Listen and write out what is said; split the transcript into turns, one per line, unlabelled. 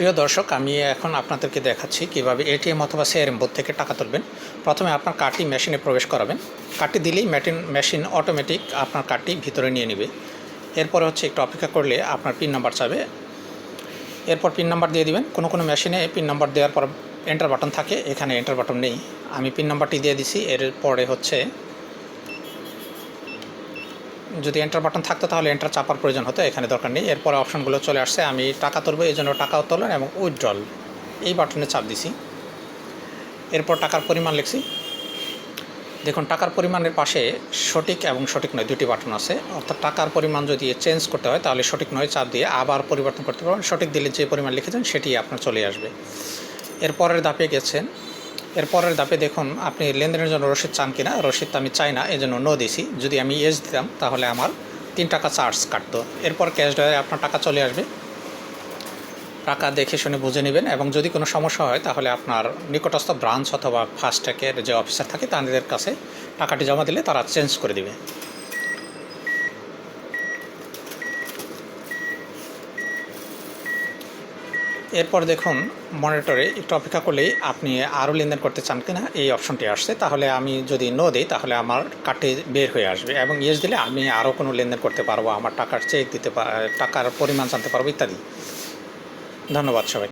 প্রিয় দর্শক, আমি এখন আপনাদেরকে দেখাচ্ছি কীভাবে এটিএম অথবা সিআরএম বোধ থেকে টাকা তুলবেন। প্রথমে আপনার কার্ডটি মেশিনে প্রবেশ করাবেন। কার্ডটি দিলেই মেটিন, মেশিন অটোমেটিক আপনার কার্ডটি ভিতরে নিয়ে নেবে। এরপরে হচ্ছে একটু অপেক্ষা করলে আপনার পিন নাম্বার চাবে। এরপর পিন নাম্বার দিয়ে দিবেন। কোনো কোনো মেশিনে পিন নাম্বার দেওয়ার পর এন্টার বাটন থাকে। এখানে এন্টার বাটন নেই। আমি পিন নাম্বারটি দিয়ে দিছি। এরপরে হচ্ছে যদি এন্টার বাটন থাকতো তাহলে এন্টার চাপার প্রয়োজন হতো, এখানে দরকার নেই। এরপরে অপশনগুলো চলে আসছে, আমি টাকা তুলবো, এই জন্য টাকা উত্তোলন এবং উইথড্রল এই বাটনে চাপ দিছি। এরপর টাকার পরিমাণ লিখছি। দেখুন, টাকার পরিমাণের পাশে সঠিক এবং সঠিক নয় দুটি বাটন আছে। অর্থাৎ টাকার পরিমাণ যদি চেঞ্জ করতে হয়, তাহলে সঠিক নয়, চাপ দিয়ে আবার পরিবর্তন করতে পারবেন। সঠিক দিলে যে পরিমাণ লিখেছেন, সেটি আপনার চলে আসবে। এরপরের ধাপে গেছেন এরপরের ধাপে দেখুন আপনি লেনদেনের জন্য রসিদ চান কিনা। রসিদ আমি চাই না এই জন্য নো দিছি। যদি আমি এস দিতাম, তাহলে আমার তিন টাকা চার্জ কাটতো। এরপর ক্যাশ ড্রয়ে আপনার টাকা চলে আসবে। টাকা দেখে শুনে বুঝে নেবেন এবং যদি কোনো সমস্যা হয়, তাহলে আপনার নিকটস্থ ব্রাঞ্চ অথবা ফাস্ট্যাগের যে অফিসার থাকে, তাদের কাছে টাকাটি জমা দিলে তারা চেঞ্জ করে দেবে। এরপর দেখুন মনিটরে একটু অপেক্ষা করলেই আপনি আরও লেনদেন করতে চান কিনা, এই অপশনটি আসছে। তাহলে আমি যদি নো দিই, তাহলে আমার কাটে বের হয়ে আসবে এবং ইয়েস দিলে আমি আরও কোনো লেনদেন করতে পারব, আমার টাকার চেক দিতে পার টাকার পরিমাণ জানতে পারব, ইত্যাদি। ধন্যবাদ সবাই